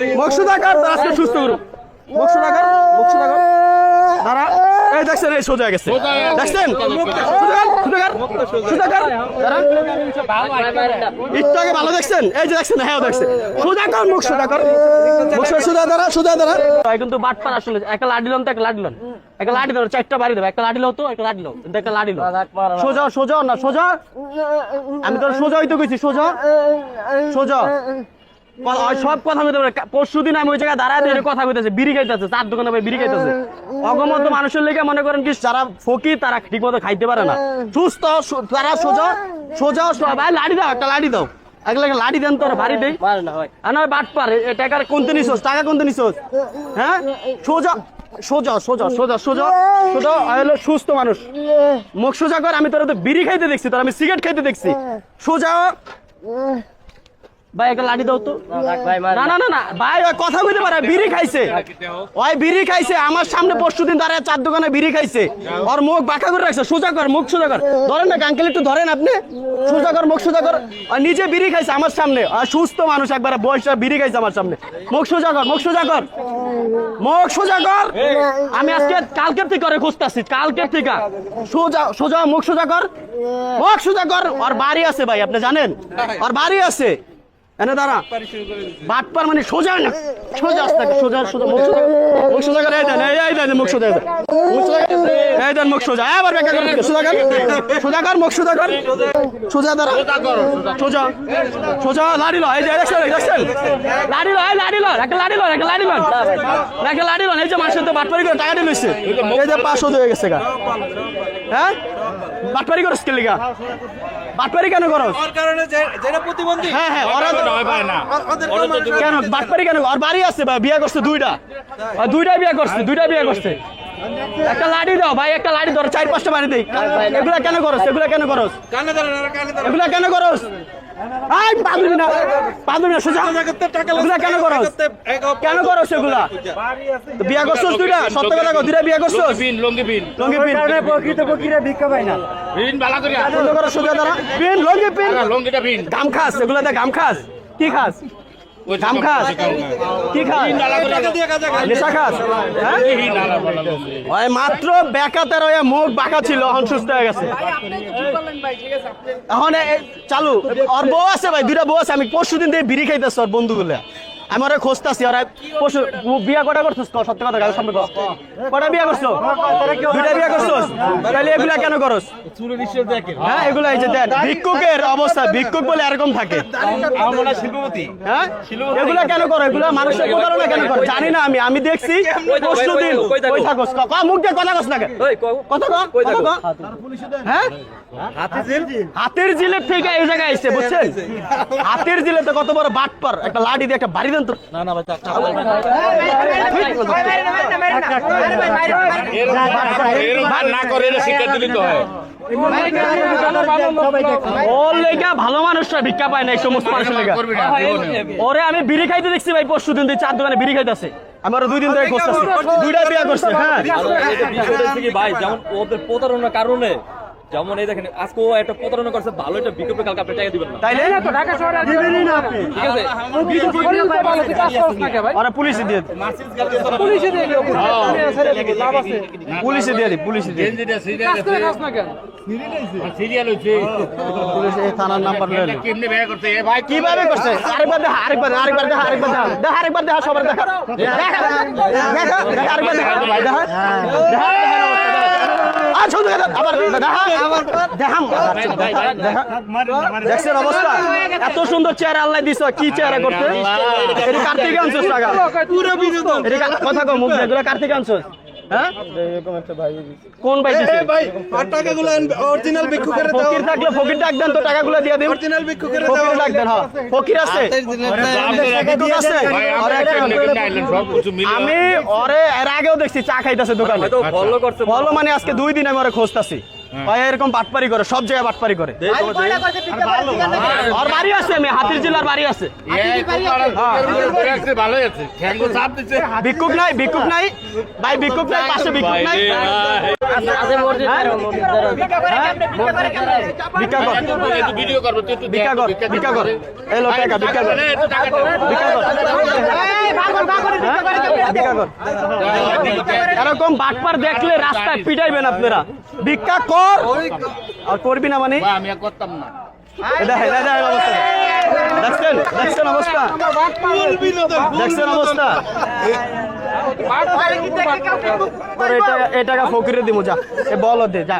আজকে সুস্থ করুন মকসুদাকার মকসুদাকার। দাঁড়া। এই দেখছেন এই সোজা গেছে। দেখছেন? একটু আগে ভালো দেখছেন? এই যে দেখছেন হ্যাঁ দেখছেন সুদাকর মুখ সুদাকর মুখ সুদা দাঁড়া সুদা দাঁড়া কিন্তু বাটপার আসলে একটা লাডি লন তো একটা লাডি লন। একটা লাডি ধরো চারটা বাড়ি দেবো একটা লাডি লো তো একটা লাডি লো একটা লাডি লো সোজা সোজা না সোজা? আমি তোর সোজা হইতে কইছি সোজা? সোজা। সব কথা বলতে পারে। পরশু দিন আমি ওই জায়গায় দাঁড়ায় কথা কইতেছে বিড়ি খাইতেছে চার দোকানে ভাই বিড়ি খাইতেছে। অগমত মানুষের লেগে মনে করেন কি যারা ফকির তারা ঠিক মতো খাইতে পারে না। সুস্থ তারা সোজা সোজা ভাই লাড়ি দাও একটা লাড়ি দাও। একলা একটা লাড়ি দেন তোর দেই। আর বাট পার টাকার কোনতে নিছোস? টাকা কোনতে নিছোস? হ্যাঁ? সোজা সোজা সোজা সোজা সোজা সোজা হলো সুস্থ মানুষ। মুখ সোজা কর আমি তোর তো বিড়ি খাইতে দেখছি তোর আমি সিগারেট খাইতে দেখছি। সোজা। ভাই একটা লাঠি দাও তো। না না না না ভাই ওই কথা পারে বিড়ি খাইছে। ওই বিড়ি খাইছে আমার সামনে পরশু দিন দাঁড়ায় চার দোকানে বিড়ি খাইছে। ওর মুখ বাঁকা করে রাখছে সোজা কর মুখ সোজা কর। ধরেন না আঙ্কেল একটু ধরেন আপনি। সোজা কর মুখ সোজা কর। আর নিজে বিড়ি খাইছে আমার সামনে। আর সুস্থ মানুষ একবারে বয়সটা বিড়ি খাইছে আমার সামনে। মুখ সোজা কর মুখ সোজা কর। মুখ সোজা কর। আমি আজকে কালকের থেকে করে খুঁজতেছি কালকের থেকে। সোজা সোজা মুখ সোজা কর। মুখ সোজা কর। ওর বাড়ি আছে ভাই আপনি জানেন? ওর বাড়ি আছে। এনে দাঁড়া। বাটপার মানে সোজা না? সোজা আসতে সোজা সোজা, মুখ সোজা। মুখ সোজা করে দেন, এই দেন, মুখ সোজা মুখ সোজা এই দেন, মুখ সোজা। এবার বেকা করে সোজা কর। সোজা কর, মুখ সোজা কর। সোজা দাঁড়া। সোজা সোজা, লাড়ি লো। এই যে দেখছেন দেখছেন? লাড়ি লো, এই লাড়ি লো, একটা লাড়ি লো, একটা লাড়ি লো। একটা লাড়ি লো, এই যে মানুষের তো বাটপারি করে টাকা দিয়ে লইছে। এই যে পাঁচশো হয়ে গেছে গা। হ্যাঁ? বাটপারি করছ কে লিগা। বাটপারি কেন করো? ওর কারণে যেটা প্রতিবন্ধী। হ্যাঁ হ্যাঁ ওরা তো- ও- ওদের কোনো? কেন বাটপারি কেন? আর বাড়ি আছে ভাই বিয়ে করছে দুইটা। আর দুইটা বিয়ে করছে দুইটা বিয়ে করছে। একটা লাড়ি দাও ভাই একটা লাড়ি ধরো চার পাঁচটা বাড়ি দেই। এগুলা কেন করো এগুলা কেন করস? কানে ধরেন, ওরা কানে ধরেন। এগুলা কেন করস? আই পাদুবি না পাদুবি না সোজা। টাকা কেন করস কেন করস এগুলা বিয়া করছস তুইটা সত্য কথা কও দুইটা বিয়া করছস? বিন লঙ্গি বিন। লঙ্গি পিন বিন বালা করি বন্ধ করো সোজা দ্বারা বিন লঙ্গি বিন। লঙ্গিটা বিন। গাম খাস এগুলাতে গাম খাস কি খাস? ওই গাম খাস? কি খাস। নেশা হ্যাঁ? মাত্র বেকাতের ওই মুখ বাঁকা ছিল এখন সুস্থ হয়ে গেছে। এখন চালু আর বউ আছে ভাই দুইটা বউ আছে আমি পরশু দিন দিয়ে বিড়ি খাইতেছি ওর বন্ধুগুলো। আমি ওরা খোঁজতাছি ওরা পরশু ও বিয়া কটা করছিস ক, সত্যি কথা গাল সামনে ক। কটা বিয়া করছ? দুইটা বিয়া করছোস? তাহলে এগুলা কেন করস? হ্যাঁ এগুলা এই যে দেন ভিক্ষুকের অবস্থা ভিক্ষুক বলে এরকম থাকে। হ্যাঁ? এগুলা কেন করো? এগুলা মানুষের প্রতারণা কেন করে? জানি না আমি আমি দেখছি পরশু দিন। কই থাকোস? ক, মুখ দিয়ে কথা কস না কেন? কথা ক কথা ক হ্যাঁ? হাতের জিলের থেকে এই জায়গায় এসে বুঝছেন? হাতের জিলে তো কত বড় বাটপার একটা লাঠি দিয়ে একটা বাড়ি দেন তো না না এরকম না করে শিক্ষা দিলি তো হয় ওর লেগা ভালো মানুষরা ভিক্ষা পায় না এই সমস্ত মানুষের লেগা ওরে আমি বিড়ি খাইতে দেখছি ভাই পরশু দিন চার দোকানে বিড়ি খাইতেছে আমার দুই দিন ধরে দুইটা বিয়া করছে হ্যাঁ ভাই যেমন ওদের প্রতারণার কারণে যেমন এই দেখেন আজকে ও একটা প্রতারণা করছে ভালো একটা বিকল্প কালকে আপনি টাকা দিবেন না। তাইলে ঠিক আছে? ওরা পুলিশে দিয়ে দিই। পুলিশে দিয়ে দিই। পুলিশে দিয়ে। গেঞ্জিটা সিরিয়াল সিরিয়াল হচ্ছে পুলিশ এই থানার নাম্বার লয়ে নিই। কেমনে ব্যয় করতে এ ভাই কীভাবে করছে? আরেকবার দেখা আরেকবার আরেকবার দেখা আরেকবার দেখা। দেখা আরেকবার দেখা সবার দেখা। দেখা দেখা দেখা আরেকবার দেখা। ভাই দেখা দেখা আর শুধু দেখা। আবার দেখা দেখা দেখছেন অবস্থা? এত সুন্দর চেয়ার আল্লাহ দিছ কি চেয়ারে করতে কার্তিক আনছস টাকা কথা কম মুখ এগুলো কার্তিক আনছস হ্যাঁ? কোন ভাই দিছে? ভাই, আর টাকাগুলো আনবে, original ভিক্ষুকের দাও। ফকির থাকলে ফকির ডাক দেন তো টাকাগুলো দিয়ে দিন। দাও। ডাক দেন হ্যাঁ। ফকির আছে। আমি ওরে এর আগেও দেখছি চা খাইতেছে দোকানে। ফলো মানে আজকে দুই দিন আমি ওরে খোঁজতাছি। ভাই এরকম বাটপারি করে সব জায়গায় বাটপারি করে। আর বাড়ি আছে আমি হাতির জেলার বাড়ি আছে। দিচ্ছে। ভিক্ষুক নাই ভিক্ষুক নাই। ভাই ভিক্ষুক নাই পাশে ভিক্ষুক নাই। এরকম বাটপার দেখলে রাস্তায় পিটাইবেন আপনারা ভিক্ষা কর আর করবি না মানে আমি করতাম না দেখছেন দেখছেন অবস্থা দেখছেন অবস্থা ফকিরে যা। এ বল দে, যা।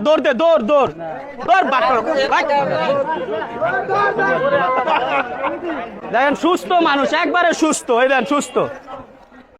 দৌড় দে, দৌড় দৌড়। সুস্থ মানুষ, একবারে সুস্থ। এই দেন, সুস্থ।